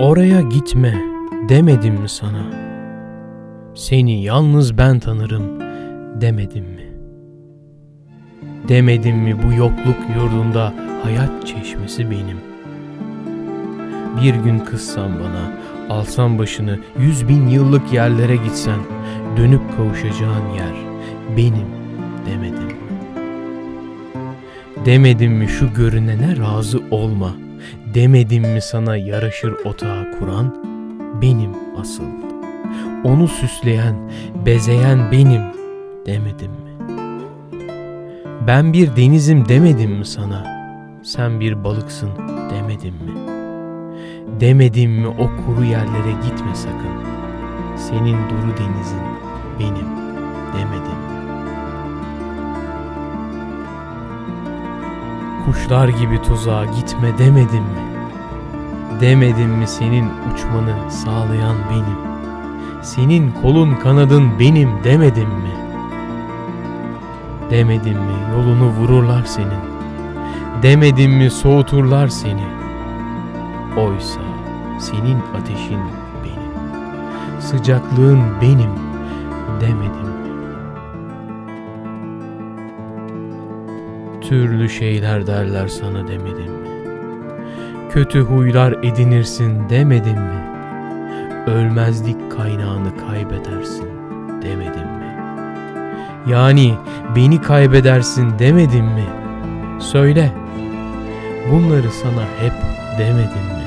Oraya gitme demedim mi sana? Seni yalnız ben tanırım demedim mi? Demedim mi bu yokluk yurdunda hayat çeşmesi benim? Bir gün kızsan bana, alsan başını yüz bin yıllık yerlere gitsen, dönüp kavuşacağın yer benim demedim? Demedim mi şu görünene razı olma, demedim mi sana yaraşır otağı kuran benim asıl. Onu süsleyen, bezeyen benim demedim mi? Ben bir denizim demedim mi sana? Sen bir balıksın demedim mi? Demedim mi o kuru yerlere gitme sakın. Senin duru denizin benim demedim mi? Kuşlar gibi tuzağa gitme demedim mi? Demedim mi senin uçmanı sağlayan benim? Senin kolun kanadın benim demedim mi? Demedim mi yolunu vururlar senin? Demedim mi soğuturlar seni? Oysa senin ateşin benim. Sıcaklığın benim demedim Türlü şeyler derler sana demedim mi? Kötü huylar edinirsin demedim mi? Ölmezlik kaynağını kaybedersin demedim mi? Yani beni kaybedersin demedim mi? Söyle. Bunları sana hep demedim mi?